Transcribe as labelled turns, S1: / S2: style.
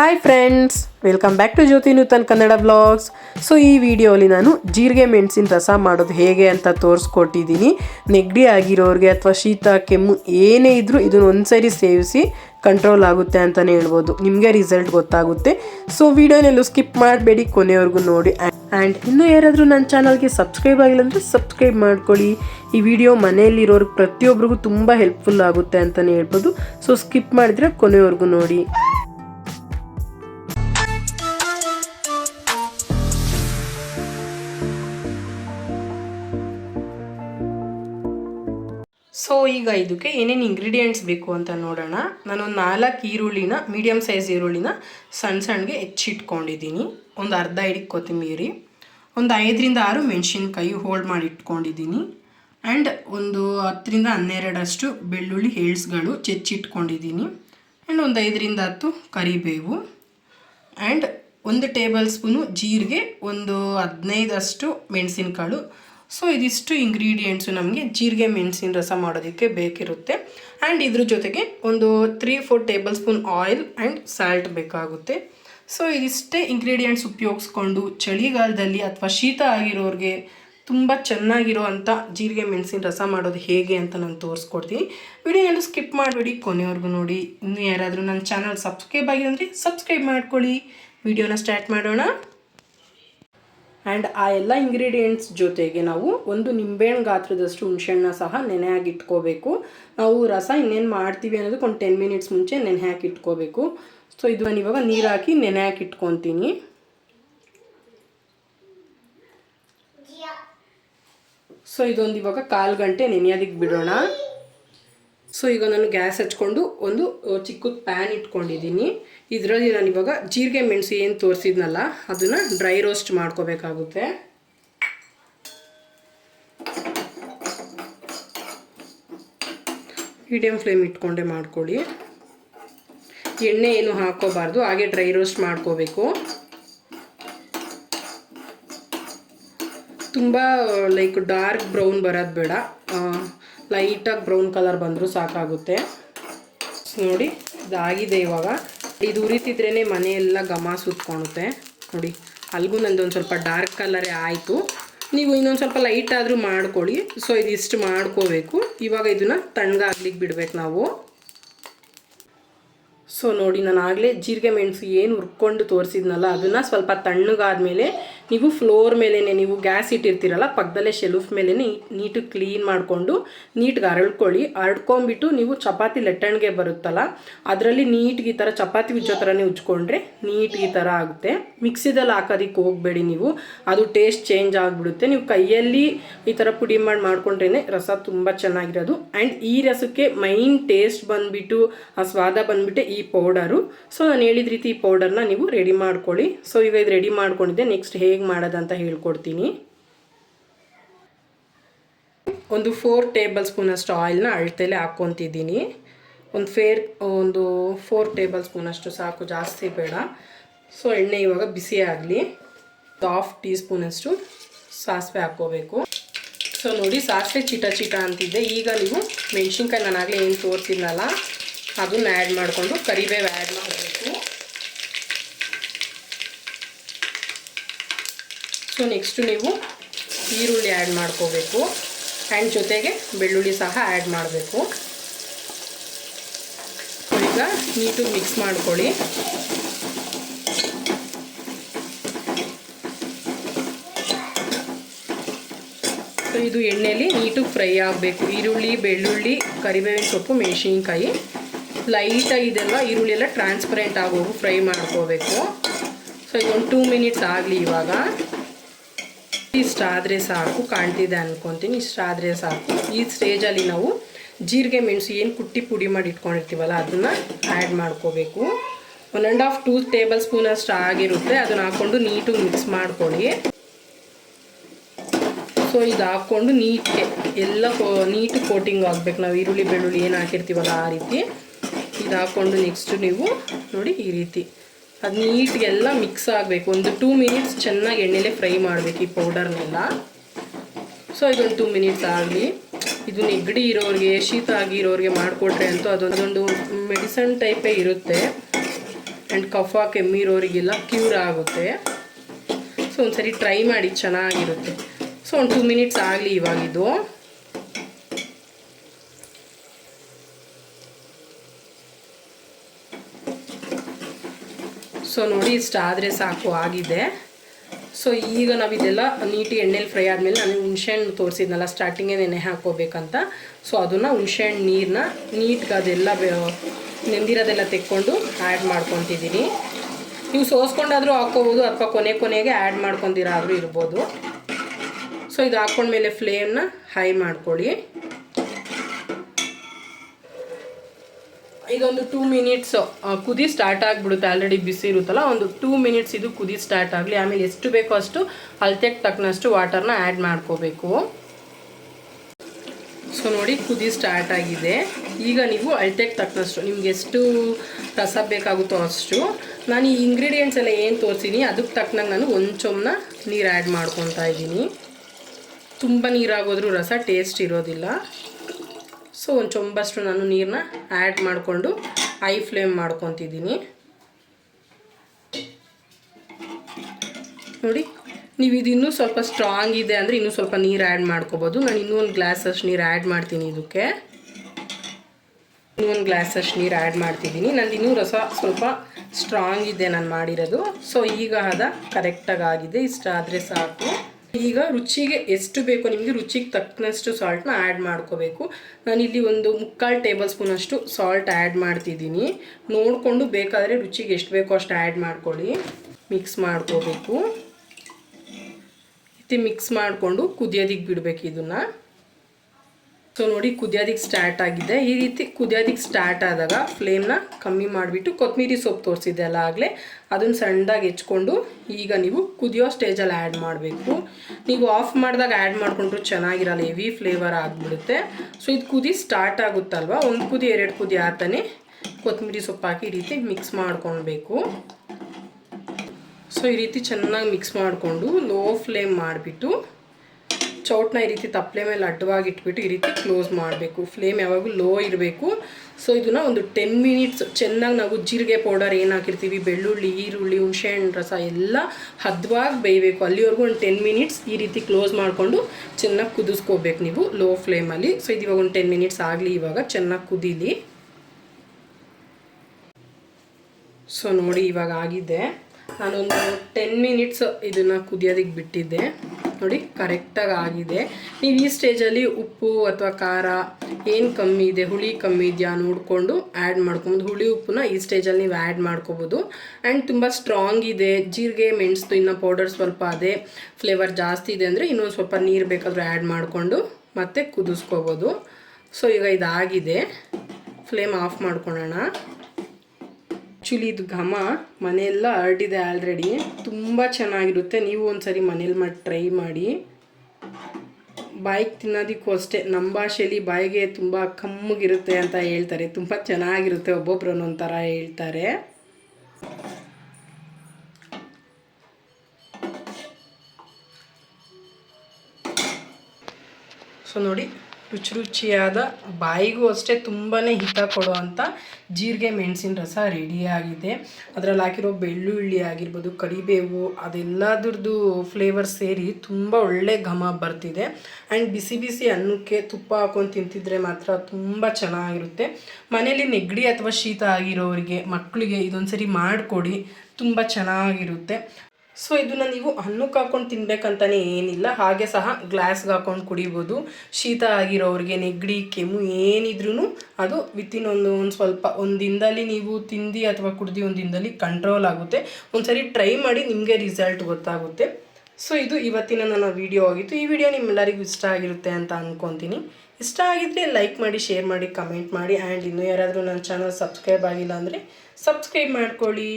S1: Hi friends welcome back to Jyoti Nutan Kannada blogs so ಈ ವಿಡಿಯೋಲಿ ನಾನು ಜೀರಿಗೆ ಮೆಣಸಿನ ರಸ ಮಾಡೋದು ಹೇಗೆ ಅಂತ ತೋರಿಸ್ಕೊಟ್ಟಿದ್ದೀನಿ. ನೆಗಡಿ ಆಗಿರೋರಿಗೆ ಅಥವಾ ಶೀತ, ಕೆಮ್ಮು ಏನೇ ಇದ್ದರೂ ಇದನ್ನು ಒಂದ್ಸರಿ ಸೇವಿಸಿ ಕಂಟ್ರೋಲ್ ಆಗುತ್ತೆ ಅಂತಲೇ ಹೇಳ್ಬೋದು. ನಿಮಗೆ ರಿಸಲ್ಟ್ ಗೊತ್ತಾಗುತ್ತೆ. ಸೊ ವಿಡಿಯೋನೆಲ್ಲೂ ಸ್ಕಿಪ್ ಮಾಡಬೇಡಿ ಕೊನೆವರೆಗೂ ನೋಡಿ. ಆ್ಯಂಡ್ ಇನ್ನೂ ಯಾರಾದರೂ ನನ್ನ ಚಾನಲ್ಗೆ ಸಬ್ಸ್ಕ್ರೈಬ್ ಆಗಿಲ್ಲ ಅಂದರೆ ಸಬ್ಸ್ಕ್ರೈಬ್ ಮಾಡ್ಕೊಳ್ಳಿ. ಈ ವಿಡಿಯೋ ಮನೆಯಲ್ಲಿರೋರಿಗೆ ಪ್ರತಿಯೊಬ್ಬರಿಗೂ ತುಂಬ ಹೆಲ್ಪ್ಫುಲ್ ಆಗುತ್ತೆ ಅಂತಲೇ ಹೇಳ್ಬೋದು. ಸೊ ಸ್ಕಿಪ್ ಮಾಡಿದರೆ ಕೊನೆವರೆಗೂ ನೋಡಿ. ಸೊ ಈಗ ಇದಕ್ಕೆ ಏನೇನು ಇಂಗ್ರೀಡಿಯೆಂಟ್ಸ್ ಬೇಕು ಅಂತ ನೋಡೋಣ. ನಾನೊಂದು ನಾಲ್ಕು ಈರುಳ್ಳಿನ ಮೀಡಿಯಮ್ ಸೈಜ್ ಈರುಳ್ಳಿನ ಸಣ್ಣ ಸಣ್ಣಗೆ ಹೆಚ್ಚಿಟ್ಕೊಂಡಿದ್ದೀನಿ. ಒಂದು ಅರ್ಧ ಹಿಡಿ ಕೊತ್ತಂಬರಿ, ಒಂದು ಐದರಿಂದ ಆರು ಮೆಣಸಿನ್ಕಾಯಿ ಹೋಲ್ಡ್ ಮಾಡಿ ಇಟ್ಕೊಂಡಿದ್ದೀನಿ. ಆ್ಯಂಡ್ ಒಂದು ಹತ್ತರಿಂದ ಹನ್ನೆರಡಷ್ಟು ಬೆಳ್ಳುಳ್ಳಿ ಹೇಳ್ಸ್ಗಳು ಚೆಚ್ಚಿಟ್ಕೊಂಡಿದ್ದೀನಿ. ಆ್ಯಂಡ್ ಒಂದು ಐದರಿಂದ ಹತ್ತು ಕರಿಬೇವು. ಆ್ಯಂಡ್ ಒಂದು ಟೇಬಲ್ ಸ್ಪೂನು ಜೀರಿಗೆ, ಒಂದು ಹದಿನೈದಷ್ಟು ಮೆಣಸಿನಕಾಳು ಸೊ ಇದಿಷ್ಟು ಇಂಗ್ರೀಡಿಯೆಂಟ್ಸು ನಮಗೆ ಜೀರಿಗೆ, ಮೆಣಸಿನ ರಸ ಮಾಡೋದಕ್ಕೆ ಬೇಕಿರುತ್ತೆ. ಆ್ಯಂಡ್ ಇದ್ರ ಜೊತೆಗೆ ಒಂದು three four tablespoon oil and salt ಬೇಕಾಗುತ್ತೆ. ಸೊ ಇದಿಷ್ಟೇ ಇಂಗ್ರೀಡಿಯೆಂಟ್ಸ್ ಉಪಯೋಗಿಸ್ಕೊಂಡು ಚಳಿಗಾಲದಲ್ಲಿ ಅಥವಾ ಶೀತ ಆಗಿರೋರಿಗೆ ತುಂಬ ಚೆನ್ನಾಗಿರೋ ಅಂಥ ಜೀರಿಗೆ, ಮೆಣಸಿನ ರಸ ಮಾಡೋದು ಹೇಗೆ ಅಂತ ನಾನು ತೋರಿಸ್ಕೊಡ್ತೀನಿ. ವಿಡಿಯೋನೆಲ್ಲ ಸ್ಕಿಪ್ ಮಾಡಬೇಡಿ, ಕೊನೆವರೆಗೂ ನೋಡಿ. ಇನ್ನೂ ಯಾರಾದರೂ ನನ್ನ ಚಾನಲ್ ಸಬ್ಸ್ಕ್ರೈಬ್ ಆಗಿದೆ ಅಂದರೆ ಸಬ್ಸ್ಕ್ರೈಬ್ ಮಾಡ್ಕೊಳ್ಳಿ. ವಿಡಿಯೋನ ಸ್ಟಾರ್ಟ್ ಮಾಡೋಣ. ಆ್ಯಂಡ್ ಆ ಎಲ್ಲ ಇಂಗ್ರೀಡಿಯೆಂಟ್ಸ್ ಜೊತೆಗೆ ನಾವು ಒಂದು ನಿಂಬೆಹಣ್ಣು ಗಾತ್ರದಷ್ಟು ಹುಣಸೆಹಣ್ಣ ಸಹ ನೆನೆ ಹಾಕಿ ಇಟ್ಕೋಬೇಕು. ನಾವು ರಸ ಇನ್ನೇನು ಮಾಡ್ತೀವಿ ಅನ್ನೋದಕ್ಕೆ ಒಂದು ಟೆನ್ ಮಿನಿಟ್ಸ್ ಮುಂಚೆ ನೆನೆ ಹಾಕಿ ಇಟ್ಕೋಬೇಕು. ಸೊ ಇದು ನಾನು ಇವಾಗ ನೀರು ಹಾಕಿ ನೆನೆ ಹಾಕಿ ಇಟ್ಕೊತೀನಿ. ಸೊ ಇದೊಂದು ಇವಾಗ ಕಾಲು ಗಂಟೆ ನೆನೆಯೋದಕ್ಕೆ ಬಿಡೋಣ. ಸೊ ಈಗ ನಾನು ಗ್ಯಾಸ್ ಹಚ್ಕೊಂಡು ಒಂದು ಚಿಕ್ಕದ ಪ್ಯಾನ್ ಇಟ್ಕೊಂಡಿದ್ದೀನಿ. ಇದರಲ್ಲಿ ನಾನು ಇವಾಗ ಜೀರಿಗೆ ಮೆಣಸು ಏನು ತೋರಿಸಿದ್ನಲ್ಲ, ಅದನ್ನು ಡ್ರೈ ರೋಸ್ಟ್ ಮಾಡ್ಕೋಬೇಕಾಗುತ್ತೆ. ಮೀಡಿಯಮ್ ಫ್ಲೇಮ್ ಇಟ್ಕೊಂಡೆ ಮಾಡ್ಕೊಳ್ಳಿ. ಎಣ್ಣೆ ಏನು ಹಾಕೋಬಾರ್ದು, ಹಾಗೆ ಡ್ರೈ ರೋಸ್ಟ್ ಮಾಡ್ಕೋಬೇಕು. ತುಂಬ ಲೈಕ್ ಡಾರ್ಕ್ ಬ್ರೌನ್ ಬರೋದು ಬೇಡ. ಲೈಟಾಗಿ ಬ್ರೌನ್ ಕಲರ್ ಬಂದರೂ ಸಾಕಾಗುತ್ತೆ. ನೋಡಿ, ಇದಾಗಿದೆ ಇವಾಗ. ಇದು ಉರಿತಿದ್ರೇ ಮನೆಯೆಲ್ಲ ಘಮ ಸುತ್ಕೊಳುತ್ತೆ ನೋಡಿ, ಅಲ್ಗೂ ನಂದು ಒಂದು ಸ್ವಲ್ಪ ಡಾರ್ಕ್ ಕಲರೇ ಆಯಿತು. ನೀವು ಇನ್ನೊಂದು ಸ್ವಲ್ಪ ಲೈಟ್ ಆದರೂ ಮಾಡ್ಕೊಳ್ಳಿ. ಸೊ ಇದಿಷ್ಟು ಮಾಡ್ಕೋಬೇಕು. ಇವಾಗ ಇದನ್ನು ತಣ್ಣಗಾಗ್ಲಿಕ್ಕೆ ಬಿಡ್ಬೇಕು ನಾವು. ಸೊ, ನೋಡಿ ನಾನು ಆಗಲೇ ಜೀರಿಗೆ ಮೆಣಸು ಏನು ಹುರ್ಕೊಂಡು ತೋರಿಸಿದ್ನಲ್ಲ, ಅದನ್ನು ಸ್ವಲ್ಪ ತಣ್ಣಗಾದ್ಮೇಲೆ ನೀವು ಫ್ಲೋರ್ ಮೇಲೇ ನೀವು ಗ್ಯಾಸ್ ಇಟ್ಟಿರ್ತೀರಲ್ಲ ಪಕ್ಕದಲ್ಲೇ ಶೆಲ್ಫ್ ಮೇಲೆ ನೀಟಾಗಿ ಕ್ಲೀನ್ ಮಾಡಿಕೊಂಡು ನೀಟ್ಗೆ ಅರಳ್ಕೊಳ್ಳಿ. ಅರಳ್ಕೊಂಬಿಟ್ಟು ನೀವು ಚಪಾತಿ ಲೆಟ್ಟಣಿಗೆ ಬರುತ್ತಲ್ಲ, ಅದರಲ್ಲಿ ನೀಟ್ಗೆ ಈ ಥರ ಚಪಾತಿ ಉಜ್ಜೋ ಥರನೇ ಉಜ್ಕೊಂಡ್ರೆ ನೀಟ್ಗೆ ಈ ಥರ ಆಗುತ್ತೆ. ಮಿಕ್ಸಿದಲ್ಲಿ ಹಾಕೋದಕ್ಕೆ ಹೋಗಬೇಡಿ ನೀವು. ಅದು ಟೇಸ್ಟ್ ಚೇಂಜ್ ಆಗಿಬಿಡುತ್ತೆ. ನೀವು ಕೈಯಲ್ಲಿ ಈ ಥರ ಪುಡಿ ಮಾಡಿ ಮಾಡ್ಕೊಂಡ್ರೇ ರಸ ತುಂಬ ಚೆನ್ನಾಗಿರೋದು. ಆ್ಯಂಡ್ ಈ ರಸಕ್ಕೆ ಮೈನ್ ಟೇಸ್ಟ್ ಬಂದುಬಿಟ್ಟು, ಆ ಸ್ವಾದ ಬಂದುಬಿಟ್ಟು ಈ ಪೌಡರು ಸೊ ನಾನು ಹೇಳಿದ ರೀತಿ ಈ ಪೌಡರ್ನ ನೀವು ರೆಡಿ ಮಾಡ್ಕೊಳ್ಳಿ. ಸೊ ಈಗ ಇದು ರೆಡಿ ಮಾಡ್ಕೊಂಡಿದ್ದೆ. ನೆಕ್ಸ್ಟ್ ಹೇಗೆ ಮಾಡೋದಂತ ಹೇಳ್ಕೊಡ್ತೀನಿ. ಒಂದು ಫೋರ್ ಟೇಬಲ್ ಸ್ಪೂನಷ್ಟು ಆಯಿಲ್ನ ಅಳತೆಲೆ ಹಾಕ್ಕೊತಿದ್ದೀನಿ. ಒಂದು ಫೇರ್ ಒಂದು ಫೋರ್ ಟೇಬಲ್ ಸ್ಪೂನಷ್ಟು ಸಾಕು, ಜಾಸ್ತಿ ಬೇಡ. ಸೊ ಎಣ್ಣೆ ಇವಾಗ ಬಿಸಿ ಆಗಲಿ. ಹಾಫ್ ಟೀ ಸ್ಪೂನಷ್ಟು ಸಾಸಿವೆ ಹಾಕ್ಕೋಬೇಕು. ಸೊ ನೋಡಿ ಸಾಸಿವೆ ಚಿಟ ಚಿಟ ಅಂತಿದ್ದೆ ಈಗ ನೀವು ಮೆಣಸಿನ್ಕಾಯಿ ನಾನಾಗಲೇ ಏನು ತೋರಿಸಿದ್ನಲ್ಲ, ಅದನ್ನ ಆ್ಯಡ್ ಮಾಡಿಕೊಂಡು ಕರಿಬೇವು ಆ್ಯಡ್ ಮಾಡಬೇಕು ಸೊ ನೆಕ್ಸ್ಟು ನೀವು ಈರುಳ್ಳಿ ಆ್ಯಡ್ ಮಾಡ್ಕೋಬೇಕು. ಆ್ಯಂಡ್ ಜೊತೆಗೆ ಬೆಳ್ಳುಳ್ಳಿ ಸಹ ಆ್ಯಡ್ ಮಾಡಬೇಕು. ಈಗ ನೀಟು ಮಿಕ್ಸ್ ಮಾಡ್ಕೊಳ್ಳಿ. ಸೊ ಇದು ಎಣ್ಣೆಯಲ್ಲಿ ನೀಟು ಫ್ರೈ ಆಗಬೇಕು. ಈರುಳ್ಳಿ, ಬೆಳ್ಳುಳ್ಳಿ, ಕರಿಬೇವಿನ ಸೊಪ್ಪು, ಮೆಣಸಿನ್ಕಾಯಿ. ಲೈಟಾಗಿ ಇದೆಲ್ಲ ಈರುಳ್ಳಿ ಎಲ್ಲ ಟ್ರಾನ್ಸ್ಪರೆಂಟ್ ಆಗೋಗು ಫ್ರೈ ಮಾಡ್ಕೋಬೇಕು. ಸೊ ಇದೊಂದು ಟೂ ಮಿನಿಟ್ಸ್ ಆಗಲಿ ಇವಾಗ. ಇಷ್ಟಾದರೆ ಸಾಕು, ಕಾಣ್ತಿದೆ ಅನ್ಕೊತೀನಿ. ಇಷ್ಟಾದರೆ ಸಾಕು. ಈ ಸ್ಟೇಜಲ್ಲಿ ನಾವು ಜೀರಿಗೆ, ಮೆಣಸು ಏನು ಕುಟ್ಟಿ ಪುಡಿ ಮಾಡಿ ಇಟ್ಕೊಂಡಿರ್ತೀವಲ್ಲ, ಅದನ್ನು ಆ್ಯಡ್ ಮಾಡ್ಕೋಬೇಕು. One and half two tablespoon ಅಷ್ಟು ಆಗಿರುತ್ತೆ. ಅದನ್ನು ಹಾಕ್ಕೊಂಡು ನೀಟಾಗಿ ಮಿಕ್ಸ್ ಮಾಡ್ಕೊಳ್ಳಿ. ಸೊ ಇದು ಹಾಕ್ಕೊಂಡು ನೀಟ್ಗೆ ಎಲ್ಲ ನೀಟ್ ಕೋಟಿಂಗ್ ಆಗಬೇಕು. ನಾವು ಈರುಳ್ಳಿ, ಬೆಳ್ಳುಳ್ಳಿ ಏನು ಹಾಕಿರ್ತೀವಲ್ಲ ಆ ರೀತಿ. ಇದು ಹಾಕ್ಕೊಂಡು ನೆಕ್ಸ್ಟು ನೀವು ನೋಡಿ ಈ ರೀತಿ. ಅದು ನೀಟ್ಗೆಲ್ಲ ಮಿಕ್ಸ್ ಆಗಬೇಕು. ಒಂದು ಟೂ ಮಿನಿಟ್ಸ್ ಚೆನ್ನಾಗಿ ಎಣ್ಣೆಲೆ ಫ್ರೈ ಮಾಡಬೇಕು ಈ ಪೌಡರ್ನೆಲ್ಲ ಸೊ ಇದೊಂದು ಟೂ ಮಿನಿಟ್ಸ್ ಆಗಲಿ. ಇದು ನೆಗಡಿ ಇರೋರಿಗೆ, ಶೀತ ಆಗಿರೋರಿಗೆ ಮಾಡಿಕೊಟ್ರೆ ಅಂತೂ ಅದೊಂದೊಂದು ಮೆಡಿಸನ್ ಟೈಪೇ ಇರುತ್ತೆ. ಆ್ಯಂಡ್ ಕಫ ಕೆಮ್ಮಿರೋರಿಗೆಲ್ಲ ಕ್ಯೂರ್ ಆಗುತ್ತೆ. ಸೊ ಒಂದು ಸರಿ ಟ್ರೈ ಮಾಡಿ ಚೆನ್ನಾಗಿರುತ್ತೆ. ಸೊ ಒಂದು ಟೂ ಮಿನಿಟ್ಸ್ ಆಗಲಿ ಇವಾಗಿದು. ಸೊ ನೋಡಿ ಇಷ್ಟಾದರೆ ಸಾಕು, ಆಗಿದೆ. ಸೊ ಈಗ ನಾವು ಇದೆಲ್ಲ ನೀಟಿ ಎಣ್ಣೆಲಿ ಫ್ರೈ ಆದಮೇಲೆ ನಾನು ಹುಣ್ಸೆಹಣ್ಣು ತೋರಿಸಿದ್ನಲ್ಲ ಸ್ಟಾರ್ಟಿಂಗೇ ನೆನೆ ಹಾಕೋಬೇಕಂತ. ಸೊ ಅದನ್ನು ಹುಣ್ಸೆಹಣ್ಣು ನೀರನ್ನ ನೀಟ್ಗೆ ಅದೆಲ್ಲ ನೆಂದಿರೋದೆಲ್ಲ ತೆಕ್ಕೊಂಡು ಆ್ಯಡ್ ಮಾಡ್ಕೊತಿದ್ದೀನಿ ನೀವು ಸೋಸ್ಕೊಂಡಾದರೂ ಹಾಕ್ಕೋಬೋದು, ಅಥವಾ ಕೊನೆ ಕೊನೆಗೆ ಆ್ಯಡ್ ಮಾಡ್ಕೊತೀರಾದರೂ ಇರ್ಬೋದು. ಸೊ ಇದು ಹಾಕ್ಕೊಂಡ್ಮೇಲೆ ಫ್ಲೇಮ್ನ ಹೈ ಮಾಡ್ಕೊಳ್ಳಿ. ಇದೊಂದು ಟೂ ಮಿನಿಟ್ಸ್ ಕುದಿ ಸ್ಟಾರ್ಟ್ ಆಗಿಬಿಡುತ್ತೆ. ಆಲ್ರೆಡಿ ಬಿಸಿ ಇರುತ್ತಲ್ಲ, ಒಂದು ಟೂ ಮಿನಿಟ್ಸ್ ಇದು ಕುದಿ ಸ್ಟಾರ್ಟ್ ಆಗಲಿ. ಆಮೇಲೆ ಎಷ್ಟು ಬೇಕೋ ಅಷ್ಟು ಅಳತೆಗೆ ತಕ್ಕನಷ್ಟು ವಾಟರ್ನ ಆ್ಯಡ್ ಮಾಡ್ಕೋಬೇಕು. ಸೊ ನೋಡಿ, ಕುದಿ ಸ್ಟಾರ್ಟ್ ಆಗಿದೆ. ಈಗ ನೀವು ಅಳತೆಗೆ ತಕ್ಕನಷ್ಟು ನಿಮ್ಗೆ ಎಷ್ಟು ರಸ ಬೇಕಾಗುತ್ತೋ ಅಷ್ಟು. ನಾನು ಈ ಇಂಗ್ರೀಡಿಯೆಂಟ್ಸ್ ಎಲ್ಲ ಏನು ತೋರಿಸಿನಿ ಅದಕ್ಕೆ ತಕ್ಕನಂಗೆ ನಾನು ಒಂದು ಚೊಮ್ಮನ ನೀರು ಆ್ಯಡ್ ಮಾಡ್ಕೊತಾ ಇದ್ದೀನಿ. ತುಂಬ ನೀರಾಗೋದ್ರೂ ರಸ ಟೇಸ್ಟ್ ಇರೋದಿಲ್ಲ. ಸೊ ಒಂದು ಚೊಂಬಷ್ಟು ನಾನು ನೀರನ್ನ ಆ್ಯಡ್ ಮಾಡಿಕೊಂಡು ಐ ಫ್ಲೇಮ್ ಮಾಡ್ಕೊತಿದ್ದೀನಿ. ನೋಡಿ, ನೀವು ಇದು ಇನ್ನೂ ಸ್ವಲ್ಪ ಸ್ಟ್ರಾಂಗ್ ಇದೆ ಅಂದರೆ ಇನ್ನೂ ಸ್ವಲ್ಪ ನೀರು ಆ್ಯಡ್ ಮಾಡ್ಕೋಬೋದು. ನಾನು ಇನ್ನೂ ಒಂದು ಗ್ಲಾಸಷ್ಟು ನೀರು ಆ್ಯಡ್ ಮಾಡ್ತೀನಿ ಇದಕ್ಕೆ. ಇನ್ನೂ ಒಂದು ಗ್ಲಾಸಷ್ಟು ನೀರು ಆ್ಯಡ್ ಮಾಡ್ತಿದ್ದೀನಿ. ನಂದು ಇನ್ನೂ ರಸ ಸ್ವಲ್ಪ ಸ್ಟ್ರಾಂಗ್ ಇದೆ ನಾನು ಮಾಡಿರೋದು. ಸೊ ಈಗ ಅದ ಕರೆಕ್ಟಾಗಿ ಆಗಿದೆ. ಇಷ್ಟ ಆದರೆ ಸಾಕು. ಈಗ ರುಚಿಗೆ ಎಷ್ಟು ಬೇಕೋ, ನಿಮಗೆ ರುಚಿಗೆ ತಕ್ಕನಷ್ಟು ಸಾಲ್ಟ್ನ ಆ್ಯಡ್ ಮಾಡ್ಕೋಬೇಕು. ನಾನಿಲ್ಲಿ ಒಂದು ಮುಕ್ಕಾಲು ಟೇಬಲ್ ಸ್ಪೂನಷ್ಟು ಸಾಲ್ಟ್ ಆ್ಯಡ್ ಮಾಡ್ತಿದ್ದೀನಿ. ನೋಡಿಕೊಂಡು ಬೇಕಾದರೆ ರುಚಿಗೆ ಎಷ್ಟು ಬೇಕೋ ಅಷ್ಟು ಆ್ಯಡ್ ಮಾಡ್ಕೊಳ್ಳಿ. ಮಿಕ್ಸ್ ಮಾಡ್ಕೋಬೇಕು. ಮತ್ತು ಮಿಕ್ಸ್ ಮಾಡಿಕೊಂಡು ಕುದಿಯೋದಿಕ್ಕೆ ಬಿಡಬೇಕು ಇದನ್ನು. ಸೊ ನೋಡಿ ಕುದಿಯೋದಕ್ಕೆ ಸ್ಟಾರ್ಟ್ ಆಗಿದೆ. ಈ ರೀತಿ ಕುದಿಯೋದಕ್ಕೆ ಸ್ಟಾರ್ಟ್ ಆದಾಗ ಫ್ಲೇಮ್ನ ಕಮ್ಮಿ ಮಾಡಿಬಿಟ್ಟು ಕೊತ್ತಂಬರಿ ಸೊಪ್ಪು ತೋರಿಸಿದೆ ಅಲ್ಲ ಆಗಲೇ, ಅದನ್ನು ಸಣ್ಣದಾಗಿ ಹೆಚ್ಕೊಂಡು ಈಗ ನೀವು ಕುದಿಯೋ ಸ್ಟೇಜಲ್ಲಿ ಆ್ಯಡ್ ಮಾಡಬೇಕು. ನೀವು ಆಫ್ ಮಾಡಿದಾಗ ಆ್ಯಡ್ ಮಾಡಿಕೊಂಡ್ರು ಚೆನ್ನಾಗಿರಲ್ಲ ಹೆವಿ ಫ್ಲೇವರ್ ಆಗಿಬಿಡುತ್ತೆ. ಸೊ ಇದು ಕುದಿ ಸ್ಟಾರ್ಟ್ ಆಗುತ್ತಲ್ವ? ಒಂದು ಕುದಿ, ಎರಡು ಕುದಿ ಆತಾನೆ ಕೊತ್ತಂಬರಿ ಸೊಪ್ಪು ಹಾಕಿ ಈ ರೀತಿ ಮಿಕ್ಸ್ ಮಾಡ್ಕೊಳ್ಬೇಕು. ಸೊ ಈ ರೀತಿ ಚೆನ್ನಾಗಿ ಮಿಕ್ಸ್ ಮಾಡಿಕೊಂಡು ಲೋ ಫ್ಲೇಮ್ ಮಾಡಿಬಿಟ್ಟು ಚೌಟ್ನ ಈ ರೀತಿ ತಪ್ಪಲೆ ಮೇಲೆ ಅಡ್ಡವಾಗಿ ಇಟ್ಬಿಟ್ಟು ಈ ರೀತಿ ಕ್ಲೋಸ್ ಮಾಡಬೇಕು. ಫ್ಲೇಮ್ ಯಾವಾಗಲೂ ಲೋ ಇರಬೇಕು. ಸೊ ಇದನ್ನು ಒಂದು ಟೆನ್ ಮಿನಿಟ್ಸ್ ಚೆನ್ನಾಗಿ ನಾವು ಜೀರಿಗೆ ಪೌಡರ್ ಏನು ಹಾಕಿರ್ತೀವಿ, ಬೆಳ್ಳುಳ್ಳಿ, ಈರುಳ್ಳಿ, ಹುಣಸೆಹಣ್ಣು ರಸ ಎಲ್ಲ ಹದವಾಗಿ ಬೇಯಬೇಕು. ಅಲ್ಲಿವರೆಗೂ ಒಂದು ಟೆನ್ ಮಿನಿಟ್ಸ್ ಈ ರೀತಿ ಕ್ಲೋಸ್ ಮಾಡಿಕೊಂಡು ಚೆನ್ನಾಗಿ ಕುದಿಸ್ಕೋಬೇಕು ನೀವು ಲೋ ಫ್ಲೇಮಲ್ಲಿ. ಸೊ ಇದು ಇವಾಗ ಒಂದು ಟೆನ್ ಮಿನಿಟ್ಸ್ ಆಗಲಿ ಇವಾಗ ಚೆನ್ನಾಗಿ ಕುದೀಲಿ. ಸೊ ನೋಡಿ ಇವಾಗ ಆಗಿದೆ. ನಾನೊಂದು ಟೆನ್ ಮಿನಿಟ್ಸ್ ಇದನ್ನು ಕುದಿಯೋದಕ್ಕೆ ಬಿಟ್ಟಿದ್ದೆ. ನೋಡಿ ಕರೆಕ್ಟಾಗಿ ಆಗಿದೆ ನೀವು ಈ ಸ್ಟೇಜಲ್ಲಿ ಉಪ್ಪು ಅಥವಾ ಖಾರ, ಏನು ಕಮ್ಮಿ ಇದೆ, ಹುಳಿ ಕಮ್ಮಿ ಇದೆಯಾ ನೋಡಿಕೊಂಡು ಆ್ಯಡ್ ಮಾಡ್ಕೊಬೋದು. ಹುಳಿ ಉಪ್ಪನ್ನ ಈ ಸ್ಟೇಜಲ್ಲಿ ನೀವು ಆ್ಯಡ್ ಮಾಡ್ಕೋಬೋದು. ಆ್ಯಂಡ್ ತುಂಬ ಸ್ಟ್ರಾಂಗ್ ಇದೆ. ಜೀರಿಗೆ, ಮೆಣಸು, ಇನ್ನು ಪೌಡರ್ ಸ್ವಲ್ಪ ಅದೇ ಫ್ಲೇವರ್ ಜಾಸ್ತಿ ಇದೆ ಅಂದರೆ ಇನ್ನೊಂದು ಸ್ವಲ್ಪ ನೀರು ಬೇಕಾದರೂ ಆ್ಯಡ್ ಮಾಡಿಕೊಂಡು ಮತ್ತೆ ಕುದಿಸ್ಕೋಬೋದು. ಸೊ ಈಗ ಇದಾಗಿದೆ. ಫ್ಲೇಮ್ ಆಫ್ ಮಾಡ್ಕೊಳ್ಳೋಣ. ಆ್ಯಕ್ಚುಲಿ ಇದು ಘಮ, ಮನೆಯೆಲ್ಲ ಹರಡಿದೆ ಆಲ್ರೆಡಿ. ತುಂಬ ಚೆನ್ನಾಗಿರುತ್ತೆ. ನೀವು ಒಂದ್ಸರಿ ಮನೇಲಿ ಮಾಡಿ, ಟ್ರೈ ಮಾಡಿ. ಬಾಯಿಗೆ ತಿನ್ನೋದಕ್ಕೂ ಅಷ್ಟೇ ನಮ್ಮ ಭಾಷೆಯಲ್ಲಿ ಬಾಯಿಗೆ ತುಂಬ ಕಮ್ಮಗಿರುತ್ತೆ ಅಂತ ಹೇಳ್ತಾರೆ. ತುಂಬ ಚೆನ್ನಾಗಿರುತ್ತೆ ಒಬ್ಬೊಬ್ರು ಒಂಥರ ಹೇಳ್ತಾರೆ. ಸೊ ನೋಡಿ. ರುಚಿ ರುಚಿಯಾದ ಬಾಯಿಗೂ ಅಷ್ಟೇ ತುಂಬಾ ಹಿತ ಕೊಡುವಂಥ ಜೀರಿಗೆ ಮೆಣಸಿನ ರಸ ರೆಡಿಯಾಗಿದೆ ಅದರಲ್ಲಿ ಹಾಕಿರೋ ಬೆಳ್ಳುಳ್ಳಿ ಆಗಿರ್ಬೋದು, ಕರಿಬೇವು, ಅದೆಲ್ಲದ್ರದ್ದು ಫ್ಲೇವರ್ ಸೇರಿ ತುಂಬ ಒಳ್ಳೆ ಘಮ ಬರ್ತಿದೆ. ಆ್ಯಂಡ್ ಬಿಸಿ ಬಿಸಿ ಅನ್ನಕ್ಕೆ ತುಪ್ಪ ಹಾಕೊಂಡು ತಿಂತಿದ್ರೆ ಮಾತ್ರ ತುಂಬ ಚೆನ್ನಾಗಿರುತ್ತೆ. ಮನೇಲಿ ನೆಗಡಿ ಅಥವಾ ಶೀತ ಆಗಿರೋರಿಗೆ ಮಕ್ಕಳಿಗೆ ಇದೊಂದು ಸರಿ ಮಾಡಿಕೊಡಿ, ತುಂಬ ಚೆನ್ನಾಗಿರುತ್ತೆ. ಸೊ ಇದನ್ನು ನೀವು ಹಣ್ಣುಕ್ಕೆ ಹಾಕೊಂಡು ತಿನ್ಬೇಕಂತಲೇ ಏನಿಲ್ಲ. ಹಾಗೆ ಸಹ ಗ್ಲಾಸ್ಗೆ ಹಾಕೊಂಡು ಕುಡಿಬೋದು. ಶೀತ ಆಗಿರೋರಿಗೆ ನೆಗಡಿ, ಕೆಮ್ಮು ಏನಿದ್ರೂ ಅದು ವಿತಿನ್ ಒಂದು ಒಂದು ಸ್ವಲ್ಪ, ಒಂದು ದಿನದಲ್ಲಿ ನೀವು ತಿಂದು ಅಥವಾ ಕುಡ್ದು ಒಂದು ದಿನದಲ್ಲಿ ಕಂಟ್ರೋಲ್ ಆಗುತ್ತೆ. ಒಂದ್ಸರಿ ಟ್ರೈ ಮಾಡಿ ನಿಮಗೆ ರಿಸಲ್ಟ್ ಗೊತ್ತಾಗುತ್ತೆ. ಸೊ ಇದು ಇವತ್ತಿನ ನನ್ನ ವಿಡಿಯೋ ಆಗಿತ್ತು. ಈ ವಿಡಿಯೋ ನಿಮ್ಮೆಲ್ಲರಿಗೂ ಇಷ್ಟ ಆಗಿರುತ್ತೆ ಅಂತ ಅಂದ್ಕೊತೀನಿ ಇಷ್ಟ ಆಗಿದ್ರೆ ಲೈಕ್ ಮಾಡಿ ಶೇರ್ ಮಾಡಿ ಕಮೆಂಟ್ ಮಾಡಿ ಆ್ಯಂಡ್ ಇನ್ನೂ ಯಾರಾದರೂ ನನ್ನ ಚಾನಲ್ ಸಬ್ಸ್ಕ್ರೈಬ್ ಆಗಿಲ್ಲ ಅಂದರೆ ಸಬ್ಸ್ಕ್ರೈಬ್ ಮಾಡ್ಕೊಳ್ಳಿ.